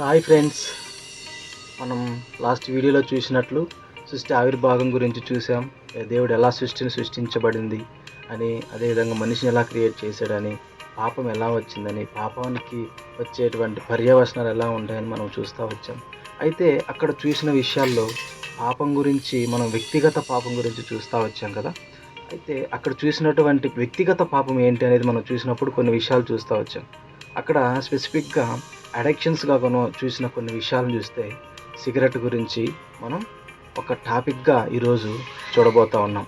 Hi friends మనం last వీడియోలో చూసినట్లు సృష్టి ఆవిర్భాగం గురించి చూసాం దేవుడు ఎలా సృష్టిని సృష్టించబడింది అని అదేవిధంగా మనిషిని ఎలా క్రియేట్ చేశాడని పాపం ఎలా వచ్చిందని పాపానికి వచ్చేటువంటి పర్యవసనాలు ఎలా ఉంటాయని మనం చూస్తూ వచ్చాం. అయితే అక్కడ చూసిన విషయాల్లో పాపం గురించి మనం వ్యక్తిగత పాపం గురించి చూస్తూ వచ్చాం కదా. అయితే అక్కడ చూసినటువంటి వ్యక్తిగత పాపం ఏంటి అనేది మనం చూసినప్పుడు కొన్ని విషయాలు చూస్తూ వచ్చాం. అక్కడ స్పెసిఫిక్గా అడిక్షన్స్గా మనం చూసిన కొన్ని విషయాలను చూస్తే సిగరెట్ గురించి మనం ఒక టాపిక్గా ఈరోజు చూడబోతా ఉన్నాం.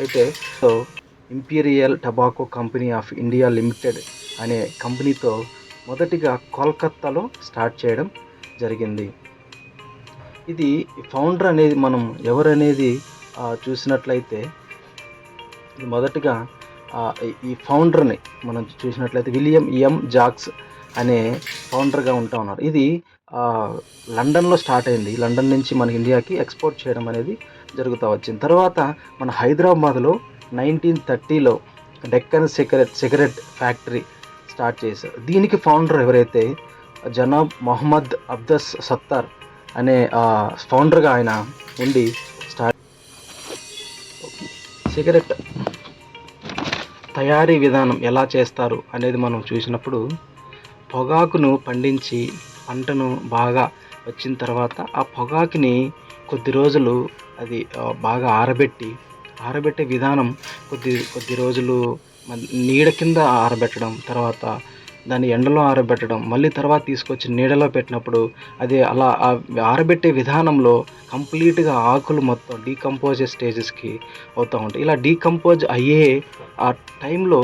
అయితే so imperial tobacco company of India limited అనే కంపెనీతో మొదటిగా కోల్కత్తాలో స్టార్ట్ చేయడం జరిగింది. ఇది ఫౌండర్ అనేది మనం ఎవరనేది చూసినట్లయితే మొదటిగా మొదటగా ఈ ఫౌండర్ని మనం చూసినట్లయితే విలియం ఎం జాక్స్ అనే ఫౌండర్గా ఉంటా ఉన్నారు. ఇది లండన్లో స్టార్ట్ అయింది. లండన్ నుంచి మన ఇండియాకి ఎక్స్పోర్ట్ చేయడం అనేది జరుగుతూ వచ్చింది. తర్వాత మన హైదరాబాద్లో nineteen థర్టీలో Deccan cigarette cigarette factory start చేశారు దీనికి ఫౌండర్ ఎవరైతే జనాబ్ మొహమ్మద్ అబ్దస్ సత్తార్ అనే ఫౌండర్గా ఆయన ఉండి స్టార్ట్ సిగరెట్ తయారీ విధానం ఎలా చేస్తారు అనేది మనం చూసినప్పుడు పొగాకును పండించి పంటను బాగా వచ్చిన తర్వాత ఆ పొగాకుని కొద్ది రోజులు అది బాగా ఆరబెట్టి ఆరబెట్టే విధానం కొద్ది కొద్ది రోజులు నీడ కింద ఆరబెట్టడం తర్వాత దాన్ని ఎండలో ఆరబెట్టడం మళ్ళీ తర్వాత తీసుకొచ్చి నీడలో పెట్టినప్పుడు అది అలా ఆ ఆరబెట్టే విధానంలో కంప్లీట్గా ఆకులు మొత్తం డీకంపోజ్ స్టేజెస్కి అవుతూ ఉంటాయి. ఇలా డీకంపోజ్ అయ్యే ఆ టైంలో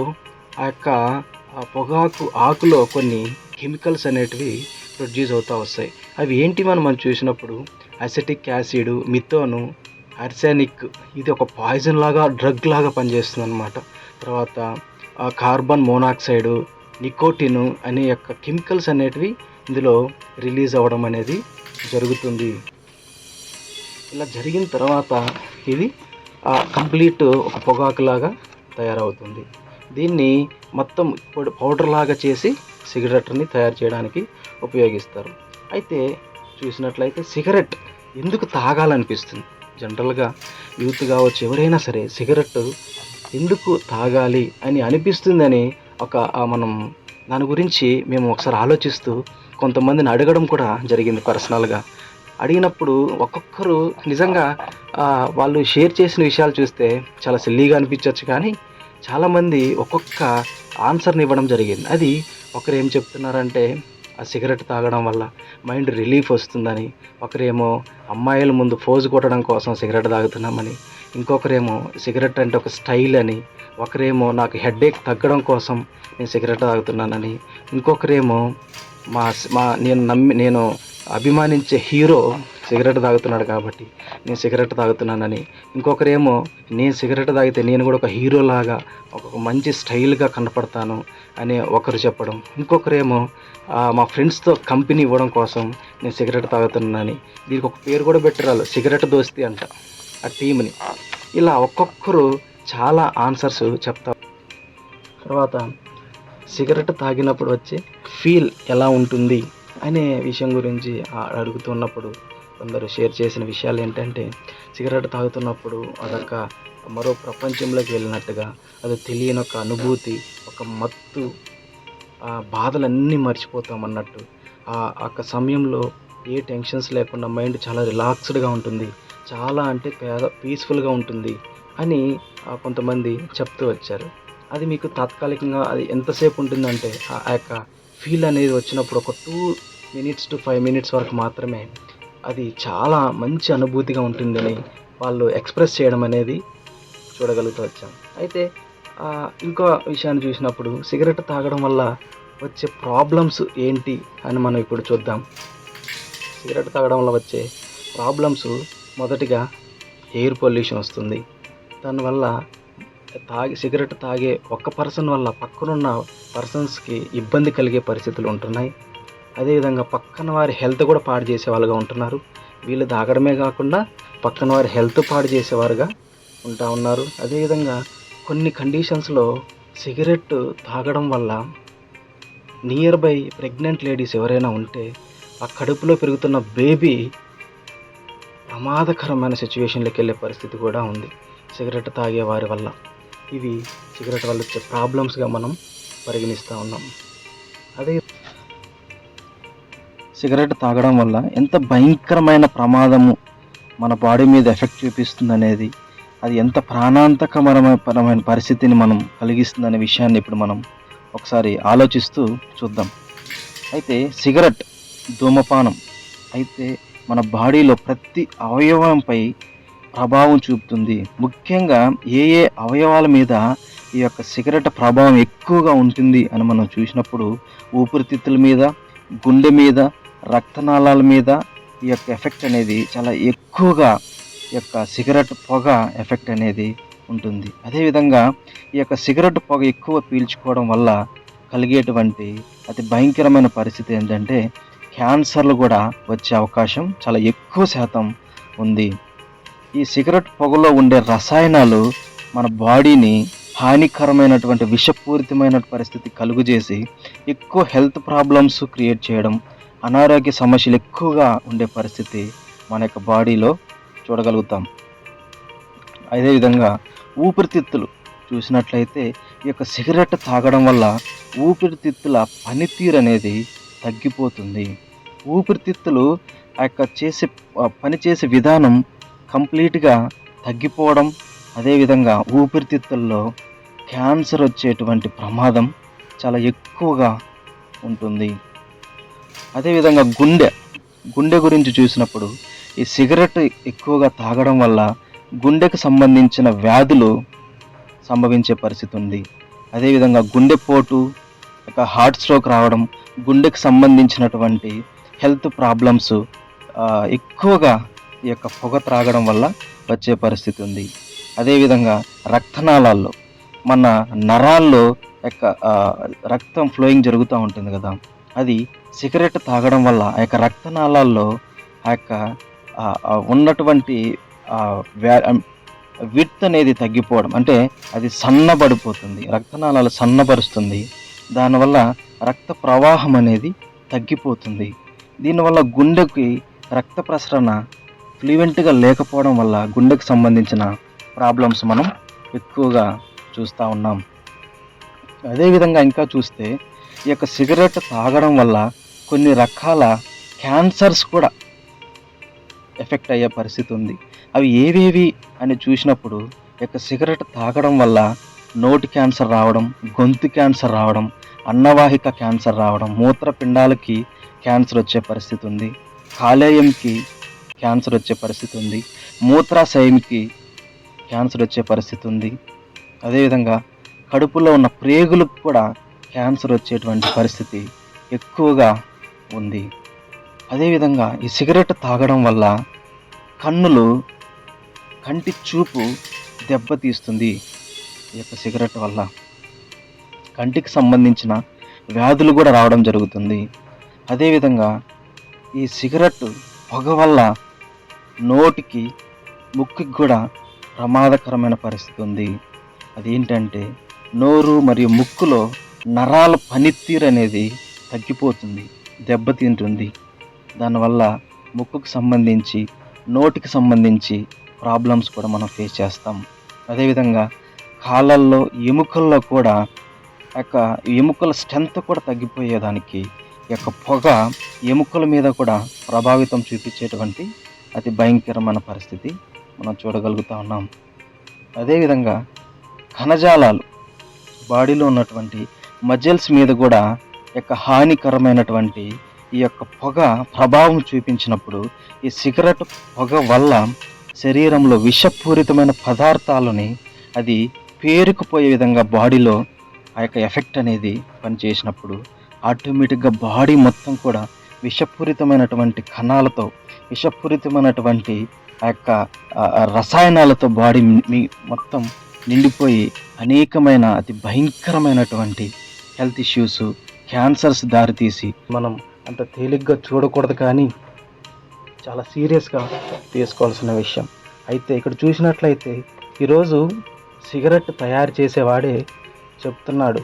ఆ యొక్క ఆ పొగాకు ఆకులో కొన్ని కెమికల్స్ అనేటివి ప్రొడ్యూస్ అవుతూ వస్తాయి. అవి ఏంటి మనం మనం చూసినప్పుడు అసెటిక్ యాసిడ్ మిథోను అర్సానిక్ ఇది ఒక పాయిజన్ లాగా డ్రగ్ లాగా పనిచేస్తుంది అనమాట తర్వాత ఆ కార్బన్ మోనాక్సైడ్ నికోటిన్ అనే యొక్క కెమికల్స్ అనేటివి ఇందులో రిలీజ్ అవ్వడం అనేది జరుగుతుంది. ఇలా జరిగిన తర్వాత ఇది కంప్లీట్ ఒక పొగాకులాగా తయారవుతుంది. దీన్ని మొత్తం పౌడర్ లాగా చేసి సిగరెట్ని తయారు చేయడానికి ఉపయోగిస్తారు. అయితే చూసినట్లయితే సిగరెట్ ఎందుకు తాగాలనిపిస్తుంది? జనరల్గా యూత్ కావచ్చు ఎవరైనా సరే సిగరెట్ ఎందుకు తాగాలి అని అనిపిస్తుందని ఒక మనం దాని గురించి మేము ఒకసారి ఆలోచిస్తూ కొంతమందిని అడగడం కూడా జరిగింది పర్సనల్గా. అడిగినప్పుడు ఒక్కొక్కరు నిజంగా వాళ్ళు షేర్ చేసిన విషయాలు చూస్తే చాలా సిల్లీగా అనిపించవచ్చు కానీ చాలామంది ఒక్కొక్క ఆన్సర్ని ఇవ్వడం జరిగింది. అది ఒకరు ఏం చెప్తున్నారంటే ఆ సిగరెట్ తాగడం వల్ల మైండ్ రిలీఫ్ వస్తుందని ఒకరేమో అమ్మాయిల ముందు ఫోజు కొట్టడం కోసం సిగరెట్ తాగుతున్నామని ఇంకొకరేమో సిగరెట్ అంటే ఒక స్టైల్ అని ఒకరేమో నాకు హెడేక్ తగ్గడం కోసం నేను సిగరెట్ తాగుతున్నానని ఇంకొకరేమో మా మా నేను నమ్మి నేను అభిమానించే హీరో సిగరెట్ తాగుతున్నాడు కాబట్టి నేను సిగరెట్ తాగుతున్నానని. ఇంకొకరేమో నేను సిగరెట్ తాగితే నేను కూడా ఒక హీరోలాగా ఒక మంచి స్టైల్గా కనపడతాను అని ఒకరు చెప్పడం. ఇంకొకరేమో మా ఫ్రెండ్స్తో కంపెనీ ఇవ్వడం కోసం నేను సిగరెట్ తాగుతున్నానని. దీనికి ఒక పేరు కూడా పెట్టరాలు సిగరెట్ దోస్తి అంట ఆ టీమ్ని. ఇలా ఒక్కొక్కరు చాలా ఆన్సర్స్ చెప్తారు తర్వాత సిగరెట్ తాగినప్పుడు వచ్చే ఫీల్ ఎలా ఉంటుంది? అనే విషయం గురించి అడుగుతున్నప్పుడు కొందరు షేర్ చేసిన విషయాలు ఏంటంటే సిగరెట్ తాగుతున్నప్పుడు అదొక మరో ప్రపంచంలోకి వెళ్ళినట్టుగా అది తెలియని ఒక అనుభూతి ఒక మత్తు ఆ బాధలన్నీ మర్చిపోతాం అన్నట్టు. ఆ యొక్క సమయంలో ఏ టెన్షన్స్ లేకుండా మైండ్ చాలా రిలాక్స్డ్గా ఉంటుంది చాలా అంటే పేద పీస్ఫుల్గా ఉంటుంది అని కొంతమంది చెప్తూ వచ్చారు. అది మీకు తాత్కాలికంగా అది ఎంతసేపు ఉంటుందంటే ఆ యొక్క ఫీల్ అనేది వచ్చినప్పుడు ఒక two minutes to five minutes వరకు మాత్రమే అది చాలా మంచి అనుభూతిగా ఉంటుందని వాళ్ళు ఎక్స్ప్రెస్ చేయడం అనేది చూడగలుగుతూ వచ్చాం. అయితే ఇంకో విషయాన్ని చూసినప్పుడు సిగరెట్ తాగడం వల్ల వచ్చే ప్రాబ్లమ్స్ ఏంటి అని మనం ఇప్పుడు చూద్దాం. సిగరెట్ తాగడం వల్ల వచ్చే ప్రాబ్లమ్స్ మొదటిగా ఎయిర్ పొల్యూషన్ వస్తుంది. దానివల్ల తాగి సిగరెట్ తాగే ఒక్క పర్సన్ వల్ల పక్కనున్న పర్సన్స్కి ఇబ్బంది కలిగే పరిస్థితులు ఉంటున్నాయి. అదేవిధంగా పక్కన వారి హెల్త్ కూడా పాడు చేసేవాళ్ళుగా ఉంటున్నారు. వీళ్ళు తాగడమే కాకుండా పక్కన వారి హెల్త్ పాడు చేసేవారుగా ఉంటా ఉన్నారు. అదేవిధంగా కొన్ని కండిషన్స్లో సిగరెట్ తాగడం వల్ల నియర్ బై ప్రెగ్నెంట్ లేడీస్ ఎవరైనా ఉంటే ఆ కడుపులో పెరుగుతున్న బేబీ ప్రమాదకరమైన సిచ్యువేషన్లోకి వెళ్ళే పరిస్థితి కూడా ఉంది. సిగరెట్ తాగే వారి వల్ల. ఇవి సిగరెట్ వల్ల వచ్చే ప్రాబ్లమ్స్గా మనం పరిగణిస్తూ ఉన్నాం. అదే సిగరెట్ తాగడం వల్ల ఎంత భయంకరమైన ప్రమాదము మన బాడీ మీద ఎఫెక్ట్ చూపిస్తుంది అనేది అది ఎంత ప్రాణాంతకమరమైన పరిస్థితిని మనం కలిగిస్తుందనే విషయాన్ని ఇప్పుడు మనం ఒకసారి ఆలోచిస్తూ చూద్దాం. అయితే సిగరెట్ ధూమపానం అయితే మన బాడీలో ప్రతి అవయవంపై ప్రభావం చూపుతుంది. ముఖ్యంగా ఏ ఏ అవయవాల మీద ఈ యొక్క సిగరెట్ ప్రభావం ఎక్కువగా ఉంటుంది అని మనం చూసినప్పుడు ఊపిరితిత్తుల మీద గుండె మీద రక్తనాళాల మీద ఈ యొక్క ఎఫెక్ట్ అనేది చాలా ఎక్కువగా ఈ యొక్క సిగరెట్ పొగ ఎఫెక్ట్ అనేది ఉంటుంది. అదేవిధంగా ఈ యొక్క సిగరెట్ పొగ ఎక్కువ పీల్చుకోవడం వల్ల కలిగేటువంటి అతి భయంకరమైన పరిస్థితి ఏంటంటే క్యాన్సర్లు కూడా వచ్చే అవకాశం చాలా ఎక్కువ శాతం ఉంది. ఈ సిగరెట్ పొగలో ఉండే రసాయనాలు మన బాడీని హానికరమైనటువంటి విషపూరితమైన పరిస్థితి కలుగు చేసి ఎక్కువ హెల్త్ ప్రాబ్లమ్స్ క్రియేట్ చేయడం అనారోగ్య సమస్యలు ఎక్కువగా ఉండే పరిస్థితి మన యొక్క బాడీలో చూడగలుగుతాం. అదేవిధంగా ఊపిరితిత్తులు చూసినట్లయితే ఈ యొక్క సిగరెట్ తాగడం వల్ల ఊపిరితిత్తుల పనితీరు అనేది తగ్గిపోతుంది. ఊపిరితిత్తులు ఆ యొక్క చేసే పని చేసే విధానం కంప్లీట్గా తగ్గిపోవడం అదేవిధంగా ఊపిరితిత్తుల్లో క్యాన్సర్ వచ్చేటువంటి ప్రమాదం చాలా ఎక్కువగా ఉంటుంది. అదేవిధంగా గుండె. గుండె గురించి చూసినప్పుడు ఈ సిగరెట్ ఎక్కువగా తాగడం వల్ల గుండెకు సంబంధించిన వ్యాధులు సంభవించే పరిస్థితి ఉంది. అదేవిధంగా గుండెపోటు ఒక హార్ట్ స్ట్రోక్ రావడం గుండెకు సంబంధించినటువంటి హెల్త్ ప్రాబ్లమ్స్ ఎక్కువగా ఈ యొక్క పొగ త్రాగడం వల్ల వచ్చే పరిస్థితి ఉంది. అదేవిధంగా రక్తనాళాల్లో మన నరాల్లో యొక్క రక్తం ఫ్లోయింగ్ జరుగుతూ ఉంటుంది కదా అది సిగరెట్ తాగడం వల్ల ఆ యొక్క రక్తనాళాల్లో ఆ యొక్క ఉన్నటువంటి విత్ అనేది తగ్గిపోవడం. అంటే అది సన్నబడిపోతుంది. రక్తనాళాలు సన్నబరుస్తుంది. దానివల్ల రక్త ప్రవాహం అనేది తగ్గిపోతుంది. దీనివల్ల గుండెకి రక్త ప్రసరణ ఫ్లూవెంట్గా లేకపోవడం వల్ల గుండెకు సంబంధించిన ప్రాబ్లమ్స్ మనం ఎక్కువగా చూస్తూ ఉన్నాం. అదేవిధంగా ఇంకా చూస్తే ఈ యొక్క సిగరెట్ తాగడం వల్ల కొన్ని రకాల క్యాన్సర్స్ కూడా ఎఫెక్ట్ అయ్యే పరిస్థితి ఉంది. అవి ఏవేవి అని చూసినప్పుడు యొక్క సిగరెట్ తాగడం వల్ల నోటి క్యాన్సర్ రావడం గొంతు క్యాన్సర్ రావడం అన్నవాహిక క్యాన్సర్ రావడం మూత్రపిండాలకి క్యాన్సర్ వచ్చే పరిస్థితి ఉంది. కాలేయంకి క్యాన్సర్ వచ్చే పరిస్థితి ఉంది. మూత్రాశయంకి క్యాన్సర్ వచ్చే పరిస్థితి ఉంది. అదేవిధంగా కడుపులో ఉన్న ప్రేగులకు కూడా క్యాన్సర్ వచ్చేటువంటి పరిస్థితి ఎక్కువగా ఉంది. అదేవిధంగా ఈ సిగరెట్ తాగడం వల్ల కన్నులు కంటి చూపు దెబ్బతీస్తుంది ఈ యొక్క సిగరెట్ వల్ల. కంటికి సంబంధించిన వ్యాధులు కూడా రావడం జరుగుతుంది. అదేవిధంగా ఈ సిగరెట్ పొగ వల్ల నోటికి ముక్కుకి కూడా ప్రమాదకరమైన పరిస్థితి ఉంది. అదేంటంటే నోరు మరియు ముక్కులో నరాల పనితీరు అనేది తగ్గిపోతుంది. దెబ్బతింటుంది. దానివల్ల ముక్కుకు సంబంధించి నోటికి సంబంధించి ప్రాబ్లమ్స్ కూడా మనం ఫేస్ చేస్తాం. అదేవిధంగా కాళ్ళల్లో ఎముకల్లో కూడా యొక్క ఎముకల స్ట్రెంత్ కూడా తగ్గిపోయేదానికి ఈ యొక్క పొగ ఎముకల మీద కూడా ప్రభావితం చూపించేటువంటి అతి భయంకరమైన పరిస్థితి మనం చూడగలుగుతూ ఉన్నాం. అదేవిధంగా కణజాలాలు బాడీలో ఉన్నటువంటి మజిల్స్ మీద కూడా యొక్క హానికరమైనటువంటి ఈ యొక్క పొగ ప్రభావం చూపించినప్పుడు ఈ సిగరెట్ పొగ వల్ల శరీరంలో విషపూరితమైన పదార్థాలని అది పేరుకుపోయే విధంగా బాడీలో ఆ యొక్క ఎఫెక్ట్ అనేది పనిచేసినప్పుడు ఆటోమేటిక్గా బాడీ మొత్తం కూడా విషపూరితమైనటువంటి కణాలతో విషపూరితమైనటువంటి ఆ యొక్క రసాయనాలతో బాడీ మీ మొత్తం నిండిపోయి అనేకమైన అతి భయంకరమైనటువంటి హెల్త్ ఇష్యూస్ క్యాన్సర్స్ దారితీసి మనం అంత తేలిగ్గా చూడకూడదు కానీ చాలా సీరియస్గా తీసుకోవాల్సిన విషయం. అయితే ఇక్కడ చూసినట్లయితే ఈరోజు సిగరెట్ తయారు చేసేవాడే చెప్తున్నాడు.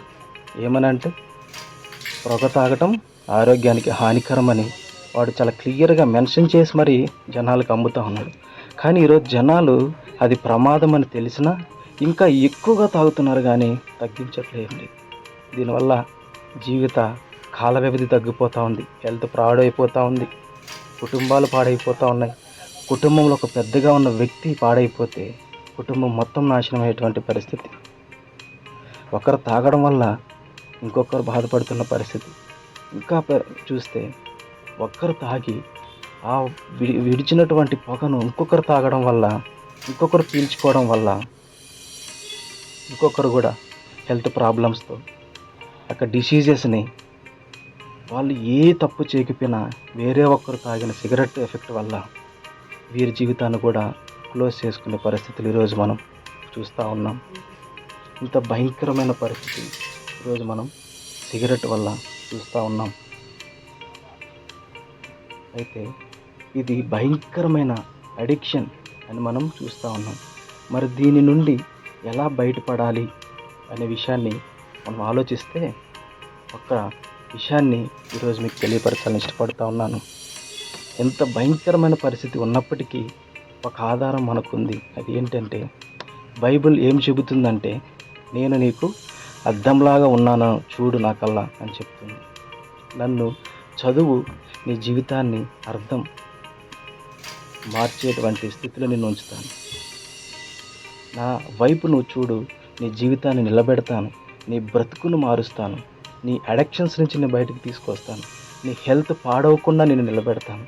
ఏమనంటే పొగ తాగటం ఆరోగ్యానికి హానికరమని. వాడు చాలా క్లియర్గా మెన్షన్ చేసి మరి జనాలకు అమ్ముతూ ఉన్నాడు. కానీ ఈరోజు జనాలు అది ప్రమాదం అని తెలిసినా ఇంకా ఎక్కువగా తాగుతున్నారు కానీ తగ్గించట్లేదు దీనివల్ల జీవిత కాల వ్యవధి తగ్గిపోతూ ఉంది. హెల్త్ పాడైపోతూ ఉంది. కుటుంబాలు పాడైపోతూ ఉన్నాయి. కుటుంబంలో ఒక పెద్దగా ఉన్న వ్యక్తి పాడైపోతే కుటుంబం మొత్తం నాశనం అయ్యేటువంటి పరిస్థితి. ఒకరు తాగడం వల్ల ఇంకొకరు బాధపడుతున్న పరిస్థితి. ఇంకా చూస్తే ఒక్కరు తాగి ఆ విడి విడిచినటువంటి పొగను ఇంకొకరు తాగడం వల్ల ఇంకొకరు పీల్చుకోవడం వల్ల ఇంకొకరు కూడా హెల్త్ ప్రాబ్లమ్స్తో అక్కడ డిసీజెస్ని వాళ్ళు ఏ తప్పు చేయకపోయినా వేరే ఒక్కరు తాగిన సిగరెట్ ఎఫెక్ట్ వల్ల వీరి జీవితాన్ని కూడా క్లోజ్ చేసుకునే పరిస్థితులు ఈరోజు మనం చూస్తూ ఉన్నాం. ఇంత భయంకరమైన పరిస్థితి ఈరోజు మనం సిగరెట్ వల్ల చూస్తూ ఉన్నాం. అయితే ఇది భయంకరమైన అడిక్షన్ అని మనం చూస్తూ ఉన్నాం. మరి దీని నుండి ఎలా బయటపడాలి అనే విషయాన్ని మనం ఆలోచిస్తే ఒక విషయాన్ని ఈరోజు మీకు తెలియపరచాలని ఇష్టపడుతూ ఉన్నాను. ఎంత భయంకరమైన పరిస్థితి ఉన్నప్పటికీ ఒక ఆధారం మనకుంది. అది ఏంటంటే బైబిల్ ఏం చెబుతుందంటే నేను నీకు అద్దంలాగా ఉన్నాను చూడు నా కల్లా అని చెప్తుంది. నన్ను చదువు నీ జీవితాన్ని అర్థం మార్చేటువంటి స్థితిలో నేను ఉంచుతాను. నా వైపు నువ్వు చూడు నీ జీవితాన్ని నిలబెడతాను. నీ బ్రతుకును మారుస్తాను. నీ అడక్షన్స్ నుంచి నేను బయటకు తీసుకొస్తాను. నీ హెల్త్ పాడవకుండా నేను నిలబెడతాను.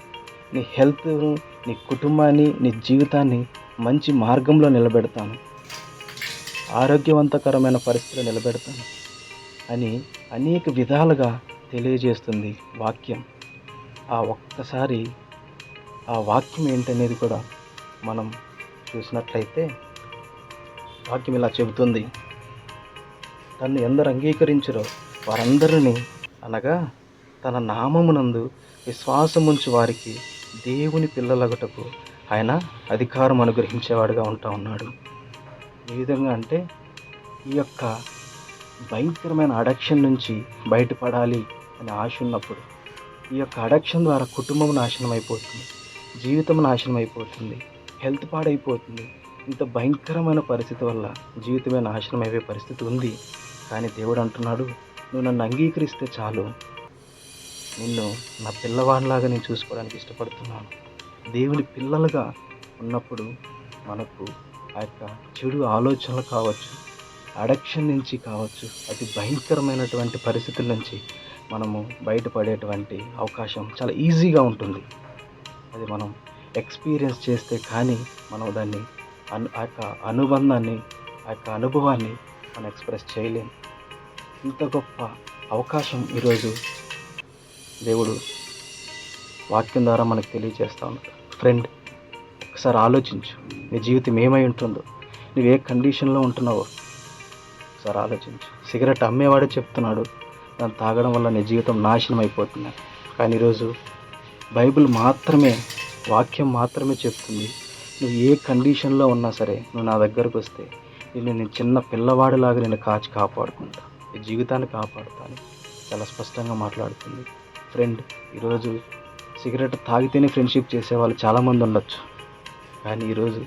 నీ హెల్త్ నీ కుటుంబాన్ని నీ జీవితాన్ని మంచి మార్గంలో నిలబెడతాను. ఆరోగ్యవంతకరమైన పరిస్థితిలో నిలబెడతాను అని అనేక విధాలుగా తెలియజేస్తుంది వాక్యం. ఆ ఒక్కసారి ఆ వాక్యం ఏంటనేది కూడా మనం చూసినట్లయితే వాక్యం ఇలా చెబుతుంది. తన్ను ఎందరు అంగీకరించరో వారందరినీ అనగా తన నామమునందు విశ్వాసముంచి వారికి దేవుని పిల్లలగటకు ఆయన అధికారం అనుగ్రహించేవాడుగా ఉంటా ఉన్నాడు. ఏ విధంగా అంటే ఈ యొక్క భయంకరమైన అడక్షన్ నుంచి బయటపడాలి అనే ఆశ ఉన్నప్పుడు ఈ యొక్క అడక్షన్ ద్వారా కుటుంబం నాశనం అయిపోతుంది జీవితం నాశనం అయిపోతుంది హెల్త్ పాడైపోతుంది. ఇంత భయంకరమైన పరిస్థితి వల్ల జీవితమే నాశనం అయ్యే పరిస్థితి ఉంది. కానీ దేవుడు అంటున్నాడు నువ్వు నన్ను అంగీకరిస్తే చాలు. నిన్ను నా పిల్లవాడిలాగా నేను చూసుకోవడానికి ఇష్టపడుతున్నాను. దేవుని పిల్లలుగా ఉన్నప్పుడు మనకు ఆ యొక్క చెడు ఆలోచనలు కావచ్చు అడక్షన్ నుంచి కావచ్చు అతి భయంకరమైనటువంటి పరిస్థితుల నుంచి మనము బయటపడేటువంటి అవకాశం చాలా ఈజీగా ఉంటుంది. అది మనం ఎక్స్పీరియన్స్ చేస్తే కానీ మనం దాన్ని అను ఆ యొక్క అనుబంధాన్ని ఆ యొక్క అనుభవాన్ని మనం ఎక్స్ప్రెస్ చేయలేం. ఇంత గొప్ప అవకాశం ఈరోజు దేవుడు వాక్యం ద్వారా మనకు తెలియజేస్తా ఉన్నాడు. ఫ్రెండ్ ఒకసారి ఆలోచించు. నీ జీవితం ఏమై ఉంటుందో. నువ్వు ఏ కండిషన్లో ఉంటున్నావో ఒకసారి ఆలోచించు. సిగరెట్ అమ్మేవాడే చెప్తున్నాడు. దాన్ని తాగడం వల్ల నీ జీవితం నాశనం అయిపోతుంది. కానీ ఈరోజు బైబిల్ మాత్రమే వాక్యం మాత్రమే చెప్తుంది. నువ్వు ఏ కండిషన్లో ఉన్నా సరే నువ్వు నా దగ్గరకు వస్తే నేను నేను చిన్న పిల్లవాడిలాగా నేను కాచి కాపాడుకుంటా. ఈ జీవితాన్ని కాపాడుతాను. చాలా స్పష్టంగా మాట్లాడుతుంది. ఫ్రెండ్ ఈరోజు సిగరెట్ తాగితేనే ఫ్రెండ్షిప్ చేసేవాళ్ళు చాలామంది ఉండొచ్చు. కానీ ఈరోజు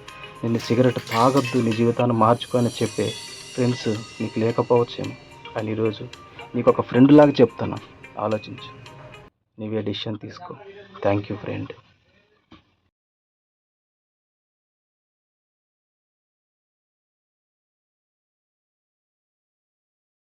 నేను సిగరెట్ తాగొద్దు నీ జీవితాన్ని మార్చుకొని చెప్పే ఫ్రెండ్స్ నీకు లేకపోవచ్చేమో. కానీ ఈరోజు నీకు ఒక ఫ్రెండ్ లాగా చెప్తాను ఆలోచించు. నీవే డిసిషన్ తీసుకో. Thank you friend